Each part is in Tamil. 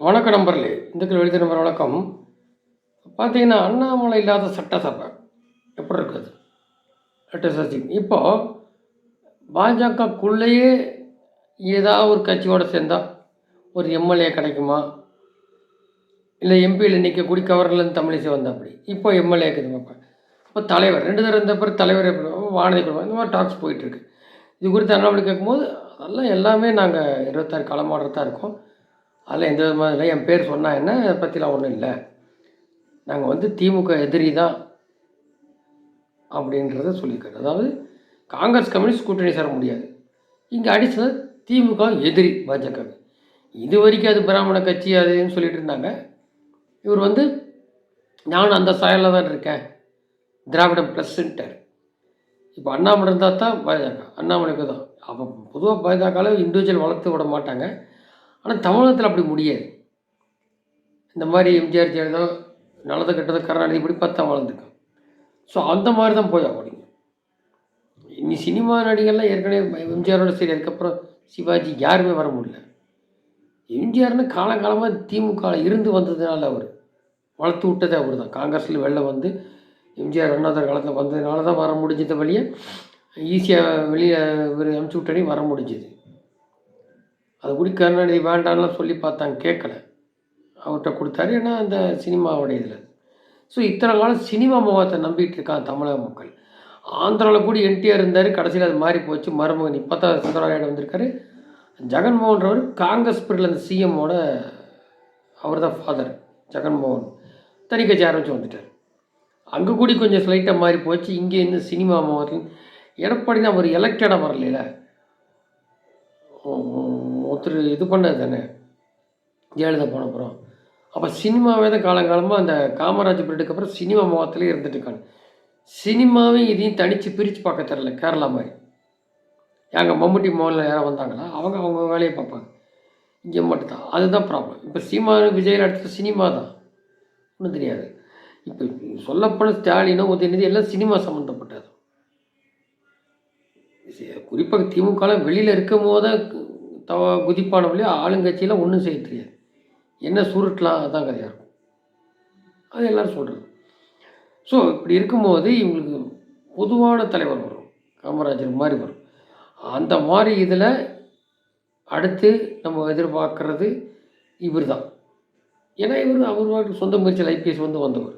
வணக்கம் நம்பர்லே இந்துக்கள் எழுதிய நம்பர் வணக்கம். பார்த்தீங்கன்னா அண்ணாமலை இல்லாத சட்டசபை எப்படி இருக்குது லெட்டஸ்ட் இப்போது பாஜகக்குள்ளேயே ஏதாவது ஒரு கட்சியோடு சேர்ந்தால் ஒரு எம்எல்ஏ கிடைக்குமா? இல்லை எம்பியில் நிற்கக்கூடிய கவர்லேருந்து தமிழிசை வந்தால் அப்படி. இப்போ எம்எல்ஏ இருக்குது பார்ப்பேன் இப்போ தலைவர் ரெண்டு தடவை இருந்த பிறகு தலைவர் எப்படி வானதி குடும்பம் இந்த மாதிரி டாக்ஸ் போயிட்டுருக்கு இது குறித்து அண்ணாமலை கேட்கும்போது அதெல்லாம் எல்லாமே நாங்கள் இருபத்தாறு களமாடுறதா தான் இருக்கோம். அதில் எந்த விதமாக இல்லை என் பேர் சொன்னால் என்ன அதை பற்றிலாம் ஒன்றும் இல்லை. நாங்கள் வந்து திமுக எதிரி தான் அப்படின்றத சொல்லியிருக்காரு. அதாவது காங்கிரஸ் கம்யூனிஸ்ட் கூட்டணி சேர முடியாது. இங்கே அடித்தது திமுக எதிரி பாஜக. இது வரைக்கும் அது பிராமண கட்சி அதுன்னு சொல்லிட்டு இருந்தாங்க. இவர் வந்து நான் அந்த சாயலில் தான் இருக்கேன். திராவிடம் ப்ளஸ்ன்ட்டார். இப்போ அண்ணாமலை இருந்தால் தான் பாஜக. அண்ணாமலைக்கு தான். அப்போ பொதுவாக பாஜகவில் இண்டிவிஜுவல் வளர்த்து விட மாட்டாங்க. ஆனால் தமிழகத்தில் அப்படி முடியாது. இந்த மாதிரி எம்ஜிஆர் ஜெயலலிதா நல்லது கெட்டது கருணாநிதி இப்படி பார்த்தா வளர்ந்துருக்கான். ஸோ அந்த மாதிரி தான் போய் ஆகணும். இனி சினிமா நடிகர்லாம் ஏற்கனவே எம்ஜிஆரோட சரி அதுக்கப்புறம் சிவாஜி யாருமே வர முடியல. எம்ஜிஆர்னு காலங்காலமாக திமுக இருந்து வந்ததுனால அவர். வளர்த்து விட்டதே அவர் தான் காங்கிரஸில் வெளில வந்து எம்ஜிஆர் அண்ணாதர் காலத்தில் வந்ததுனால தான் வர முடிஞ்சது வழியே ஈஸியாக வெளியே இவர் அனுப்பிச்சி விட்டனே வர முடிஞ்சது. அது கூட கருணாநிதி வேண்டாம்லாம் சொல்லி பார்த்தாங்க கேட்கல. அவர்கிட்ட கொடுத்தாரு ஏன்னா அந்த சினிமாவுடைய இதில். ஸோ இத்தனை காலம் சினிமா முகத்தை நம்பிட்டு இருக்கான் தமிழக மக்கள். ஆந்திராவில் கூட என்டிஆர் இருந்தார் கடைசியில் அது மாறி போச்சு. மருமகன் இப்போ தான் சந்திரபாபு வந்திருக்காரு. ஜெகன்மோகன்றவர் காங்கிரஸ் பீரியடில் அந்த சிஎம்மோட அவர் தான் ஃபாதர் ஜெகன்மோகன். தனி கட்சி ஆரம்பித்து வந்துட்டார். அங்கே கூடி கொஞ்சம் ஸ்லைட்டாக மாறி போச்சு. இங்கே இருந்து சினிமா முகத்தில் எடப்பாடி தான் அவர் எலெக்டடாக வரலையில. ஒருத்தர் இது பண்ணது தானே? ஜெயலலிதா போன அப்புறம். அப்போ சினிமாவே தான் காலங்காலமாக அந்த காமராஜ் பீரியடுக்கு அப்புறம் சினிமா முகத்துலேயே இருந்துட்டு இருக்காங்க. சினிமாவையும் இதையும் தனித்து பிரித்து பார்க்க தெரில கேரளா மாதிரி. எங்கள் மம்முட்டி மோகனில் யாராவது வந்தாங்களா? அவங்க அவங்க வேலையை பார்ப்பாங்க. இங்கே மட்டும்தான். அதுதான் ப்ராப்ளம் இப்போ சினிமா விஜயில் அடுத்த சினிமா தான். ஒன்றும் தெரியாது. இப்போ சொல்லப்போன ஸ்டாலினோ உதயநிதி எல்லாம் சினிமா சம்மந்தப்பட்டது குறிப்பாக திமுகலாம் வெளியில் இருக்கும் போது தவ குதிப்பான வழியா ஆளுங்கட்சியில் ஒன்றும் செய்ய தெரியாது. என்ன சுருட்டலாம் அதான் கதையாக இருக்கும். அது எல்லோரும் சொல்கிறது ஸோ இப்படி இருக்கும்போது இவங்களுக்கு பொதுவான தலைவர் வரும். காமராஜர் மாதிரி வரும். அந்த மாதிரி இதில் அடுத்து நம்ம எதிர்பார்க்கறது இவர் தான் ஏன்னா இவர் அவர் சொந்த முயற்சியில் ஐபிஎஸ் வந்து வந்தவர்.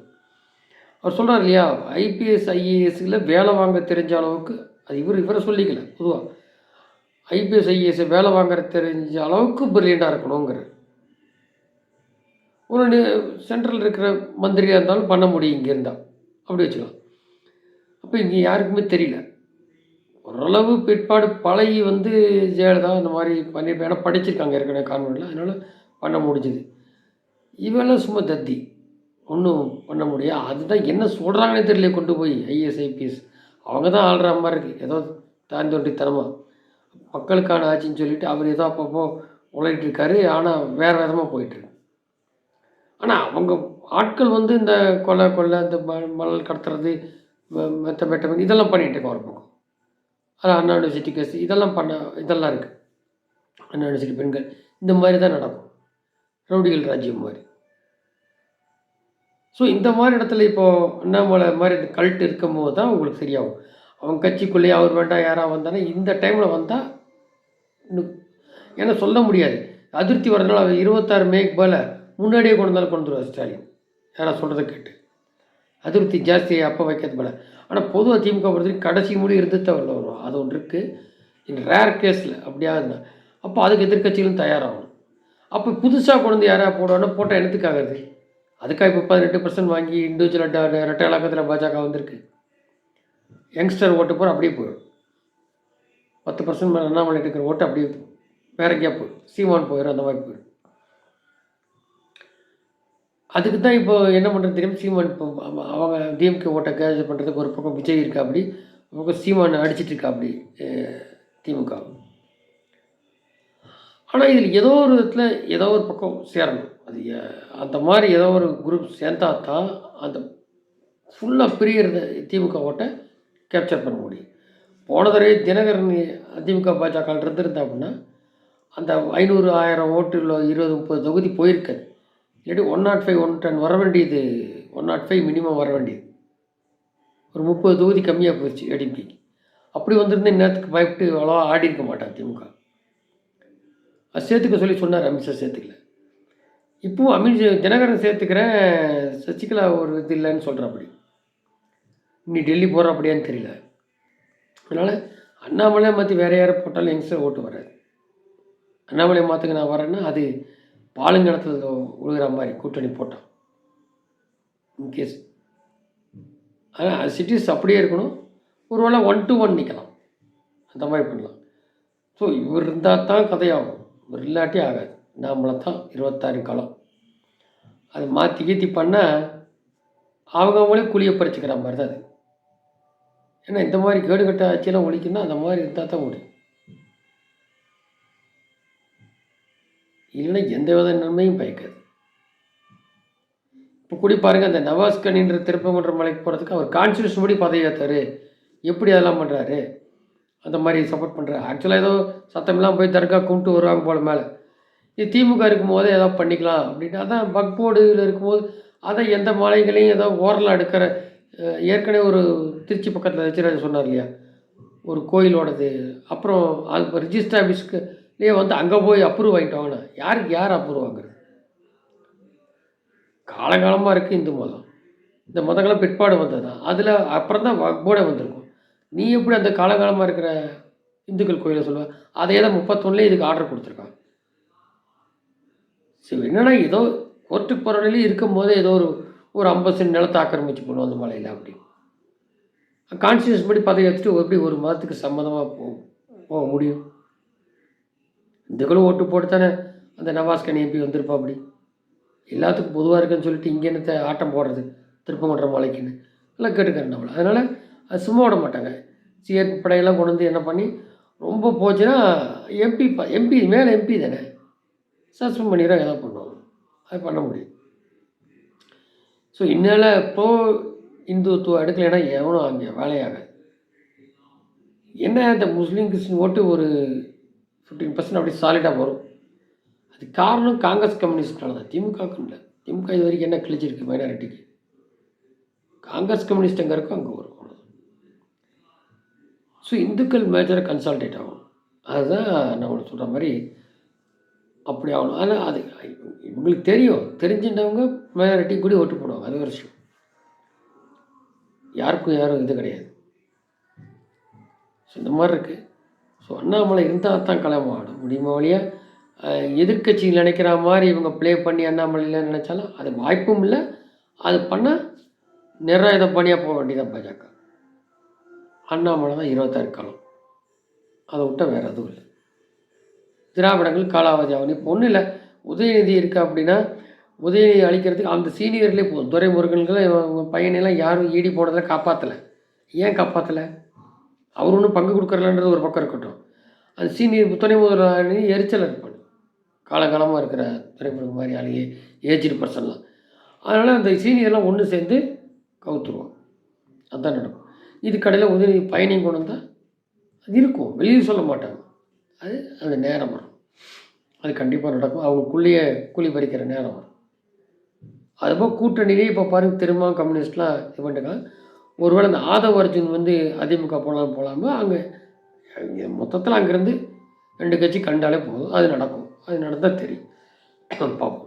அவர் சொல்கிறார் இல்லையா ஐபிஎஸ் ஐஏஎஸ்ல வேலை வாங்க தெரிஞ்ச அளவுக்கு அது இவர் இவரை சொல்லிக்கல பொதுவாக ஐபிஎஸ் ஐஏஎஸ் வேலை வாங்குற தெரிஞ்ச அளவுக்கு பிரில்லியண்டாக இருக்கணுங்கிற. ஒரு சென்ட்ரல் இருக்கிற மந்திரியாக இருந்தாலும் பண்ண முடியும் இங்கே இருந்தால் அப்படி வச்சுக்கலாம். அப்போ இங்கே யாருக்குமே தெரியல. ஓரளவு பிற்பாடு பழகி வந்து ஜெயலலிதா இந்த மாதிரி பண்ணியிருப்பேன் ஏன்னா படிச்சிருக்காங்க ஏற்கனவே கான்வெண்ட்டில் அதனால் பண்ண முடிஞ்சுது. இவெல்லாம் சும்மா தத்தி. ஒன்றும் பண்ண முடியாது அதுதான் என்ன சொல்கிறாங்கன்னே தெரியல. கொண்டு போய் ஐஏஎஸ் ஐபிஎஸ். அவங்க தான் ஆள்ற மாதிரி இருக்குது ஏதோ தாந்தோண்டித்தனமாக மக்களுக்கான ஆட்சின்னு சொல்லிட்டு அவர் ஏதோ அப்பப்போ உழைட்டு இருக்காரு. ஆனால் வேறு விதமாக போயிட்டுருக்கு ஆனால் அவங்க ஆட்கள் வந்து இந்த கொலை கொள்ளை இந்த ம மணல் கடத்துறது மெத்த மெட்ட இதெல்லாம் பண்ணிகிட்டு இருக்கோம் ஒரு பக்கம். அதான் அண்ணா யூனிவர்சிட்டி கேஸ் இதெல்லாம் பண்ண இதெல்லாம் இருக்குது அண்ணா யூனிவர்சிட்டி பெண்கள் இந்த மாதிரி தான் நடக்கும். ரவுடிகள் ராஜ்யம் மாதிரி. ஸோ இந்த மாதிரி இடத்துல இப்போது அண்ணாமலை மாதிரி இந்த கல்ட்டு இருக்கும் போது தான் உங்களுக்கு சரியாகும். அவங்க கட்சிக்குள்ளேயே அவர் வேண்டாம் யாராக வந்தானே இந்த டைமில் வந்தால் இன்னும் ஏன்னா சொல்ல முடியாது. அதிருப்தி வரதுனால அவர் இருபத்தாறு மேக் போல் முன்னாடியே கொண்டு வந்தாலும் கொண்டு வருவார் ஸ்டாலின். யாராவது சொல்கிறத கேட்டு. அதிருப்தி ஜாஸ்தியை அப்போ வைக்கிறது போல் ஆனால் பொதுவாக திமுக பொறுத்தவரைக்கும் கடைசி முடி இருந்து தவிர வரும் அது ஒன்று இருக்குது இன் ரேர் கேஸில் அப்படியாதுன்னா அப்போ அதுக்கு எதிர்கட்சிகளும் தயாராகணும். அப்போ புதுசாக கொண்டு வந்து யாராவது போடணும் போட்டால் எனத்துக்காகிறது அதுக்காக இப்போ பதினெட்டு பர்சன்ட் வாங்கி இண்டிவிஜுவல் ரெட்டை இலக்கத்தில் பாஜக வந்திருக்கு. யங்ஸ்டர் ஓட்டு போகிற அப்படியே போயிடும். பத்து பர்சன்ட் மேலே அண்ணாமலை இருக்கிற ஓட்டு அப்படியே வேற எங்கேயா போயிடும். சீமான் போயிடும் அந்த மாதிரி போயிடும். அதுக்கு தான் இப்போ என்ன பண்ணுறது தெரியும்? சீமான் இப்போ அவங்க டிஎம்கே ஓட்டை கேஜ் பண்ணுறதுக்கு ஒரு பக்கம் விஜய் இருக்கா அப்படி ஒரு பக்கம் சீமான் அடிச்சிட்டு இருக்கா அப்படி திமுக. ஆனால் இதில் ஏதோ ஒரு விதத்தில் ஏதோ ஒரு பக்கம் சேரணும். அது அந்த மாதிரி ஏதோ ஒரு குரூப் சேர்ந்தா தான் அந்த ஃபுல்லாக பிரியறத திமுக ஓட்டை கேப்சர் பண்ண முடியும். போன தடவை தினகரன் அதிமுக பாஜக இருந்திருந்தா அப்படின்னா அந்த ஐநூறு ஆயிரம் ஓட்டு இல்லை இருபது முப்பது தொகுதி போயிருக்காது. இல்லாட்டி one nought five one ten வர வேண்டியது ஒன் நாட் ஃபைவ் மினிமம் வர வேண்டியது. ஒரு முப்பது தொகுதி கம்மியாக போயிடுச்சு ஏடிபிக்கு அப்படி வந்திருந்தா இந்நேரத்துக்கு பயப்பட்டு அவ்வளோவா ஆடி இருக்க மாட்டான் திமுக. அது சேர்த்துக்க சொல்லி சொன்னார் அமித்ஷா சேர்த்துக்கல இப்போவும் அமித் தினகரன் சேர்த்துக்கிறேன் சசிகலா ஒரு இது இல்லைன்னு சொல்கிறாப்படி நீ டெல்லி போகிற அப்படியான்னு தெரியல. அதனால் அண்ணாமலை மாற்றி வேறு யாரை போட்டாலும் யங்ஸ்டர் ஓட்டு வராது. அண்ணாமலை மாற்றுக்கு நான் வரேன்னா அது பாலுங்கடத்தில் விழுகிற மாதிரி கூட்டணி போட்டான் இன்கேஸ் ஆனால் சிட்டிஸ் அப்படியே இருக்கணும். ஒரு வேளை ஒன் டு ஒன் நிற்கலாம் அந்த மாதிரி பண்ணலாம். ஸோ இவர் இருந்தால் தான் கதையாகும். இவர் இல்லாட்டி ஆகாது. நாமளை தான் இருபத்தாறு காலம். அது மாற்றி கீத்தி பண்ணால் அவங்கவுங்களே குழியை பறிச்சுக்கிற மாதிரி தான் அது. ஏன்னா இந்த மாதிரி கேடுகட்ட ஆட்சியெல்லாம் ஒழிக்கணும்னா அந்த மாதிரி இருந்தால் தான் முடியும் இல்லைன்னா எந்த வித நன்மையும் பயக்காது. இப்போ கூடி பாருங்கள் அந்த நவாஸ் கனின்ற திருப்பங்குன்ற மலைக்கு போகிறதுக்கு அவர் கான்ஸ்டியூஷன் படி பதவி ஏற்றாரு எப்படி அதெல்லாம் பண்ணுறாரு அந்த மாதிரி சப்போர்ட் பண்ணுறாரு ஆக்சுவலாக ஏதோ சத்தமெல்லாம் போய் தர்கா கும்பிட்டு வருவாங்க போல மேலே. இது திமுக இருக்கும்போது ஏதோ பண்ணிக்கலாம் அப்படின்ட்டு அதான் பக்போர்டில் இருக்கும்போது அதை எந்த மலைகளையும் ஏதோ ஓரலாக எடுக்கிற ஏற்கனவே ஒரு திருச்சி பக்கத்தில் வச்சுருன்னு சொன்னார் இல்லையா? ஒரு கோயிலோடது. அப்புறம் அது இப்போ ரிஜிஸ்டர் ஆஃபீஸ்க்குலேயே வந்து அங்கே போய் அப்ரூவ் வாங்கிட்டு யாருக்கு யார் அப்ரூவ் வாங்குறது காலங்காலமாக இருக்குது இந்து மதம். இந்த மதங்கள்லாம் பிற்பாடு வந்தது தான் அதில் அப்புறம் தான் போட வந்திருக்கும். நீ எப்படி அந்த காலங்காலமாக இருக்கிற இந்துக்கள் கோயிலை சொல்லுவேன் அதே தான் முப்பத்தொன்னுலேயே இதுக்கு ஆர்டர் கொடுத்துருக்கான் சரி என்னன்னா ஏதோ கோர்ட்டுக்கு போகிற வழியில இருக்கும் போதே ஏதோ ஒரு ஒரு ஐம்பது சென்ட் நிலத்தை ஆக்கிரமிச்சு போகணும் அந்த மலையில் அப்படி கான்ஸ்டியூஷன் படி பதவி வச்சுட்டு எப்படி ஒரு மதத்துக்கு சம்மதமாக போ போக முடியும்? இந்துக்களும் ஓட்டு போட்டு தானே அந்த நவாஸ்கன் எம்பி வந்திருப்பா அப்படி. எல்லாத்துக்கும் பொதுவாக இருக்குன்னு சொல்லிட்டு இங்கே ஆட்டம் போடுறது? திருப்பங்குன்ற மலைக்குன்னு. எல்லாம் கேட்டுக்கிறேன் நம்மளை. அதனால் அது சும்மா விட மாட்டாங்க. சிஆர்பி படையெல்லாம் கொண்டு வந்து என்ன பண்ணி ரொம்ப போச்சுன்னா எம்பி எம்பி மேலே எம்பி தானே. சஸ்பெண்ட் பண்ணிடுறோம் ஏதோ பண்ணுவாங்க. அது பண்ண முடியும். ஸோ இன்னால் இப்போ இந்துத்துவம் எடுக்கலைன்னா எவனும் அங்கே வேலையாகாது. என்ன இந்த முஸ்லீம் கிறிஸ்டின் ஓட்டு ஒரு ஃபிஃப்டீன் பர்சன்ட் அப்படி சாலிடாக வரும்? அது காரணம் காங்கிரஸ் கம்யூனிஸ்ட்னால தான். திமுகவுக்கு இல்லை. திமுக இது வரைக்கும் என்ன கிழிச்சிருக்கு மைனாரிட்டிக்கு காங்கிரஸ் கம்யூனிஸ்ட் எங்கே இருக்கோ அங்கே வரும். ஸோ இந்துக்கள் மேஜராக கன்சால்டேட் ஆகும் அதுதான் நான் உனக்கு சொல்கிற மாதிரி அப்படி ஆகணும். ஆனால் அது இவங்களுக்கு தெரியும். தெரிஞ்சின்றவங்க மைனாரிட்டி கூட ஓட்டு போடுவாங்க. அது ஒரு விஷயம். யாருக்கும் யாரும் இது கிடையாது. ஸோ இந்த மாதிரி இருக்குது ஸோ அண்ணாமலை இருந்தால் தான் கிளம்ப ஆடும். முடியுமா வழியாக எதிர்கட்சியில் நினைக்கிற மாதிரி இவங்க ப்ளே பண்ணி அண்ணாமலையில் நினச்சாலும் அது வாய்ப்பும் இல்லை. அது பண்ணால் நிராயுத பணியாக போக வேண்டியதான் பாஜக. அண்ணாமலை தான் இருபத்தாறு காலம் அதை விட்டால் வேறு எதுவும் இல்லை. திராவிடங்கள் காலாவதி ஆகும் இப்போ ஒன்றும் இல்லை. உதயநிதி இருக்கா அப்படின்னா உதயநிதி அழிக்கிறதுக்கு அந்த சீனியர்லேயே போதும். துரைமுருகன்களை இவங்க பையனையெல்லாம் யாரும் ஈடி போனதில் காப்பாற்றலை ஏன் காப்பாற்றலை அவர் ஒன்றும் பங்கு கொடுக்குறலன்றது ஒரு பக்கம் இருக்கட்டும். அந்த சீனியர் துணை முதலாளி எரிச்சல் இருப்பாங்க காலகாலமாக இருக்கிற துறைமுருகன் மாதிரி ஆளுங்க ஏஜ்டு பர்சன்லாம். அதனால் அந்த சீனியர்லாம் ஒன்று சேர்ந்து கவுத்துருவோம் அதுதான் நடக்கும். இது கடையில் உதவி பயணியும் கொண்டு வந்தால் அது இருக்கும். வெளியில் சொல்ல மாட்டாங்க. அது அந்த நேரம் வரும். அது கண்டிப்பாக நடக்கும். அவங்களுக்குள்ளேயே கூலி பறிக்கிற நேரம் வரும். அதுபோல் கூட்டணியிலே இப்போ பாருங்க திரும்ப கம்யூனிஸ்ட்லாம் இது பண்ணிருக்காங்க. ஒருவேளை அந்த ஆதவ அர்ஜுன் வந்து அதிமுக போகலாம் போகலாமா அங்கே அங்கே மொத்தத்தில் அங்கேருந்து ரெண்டு கட்சி கண்டாலே போதும். அது நடக்கும். அது நடந்தால் தெரியும். பார்ப்போம்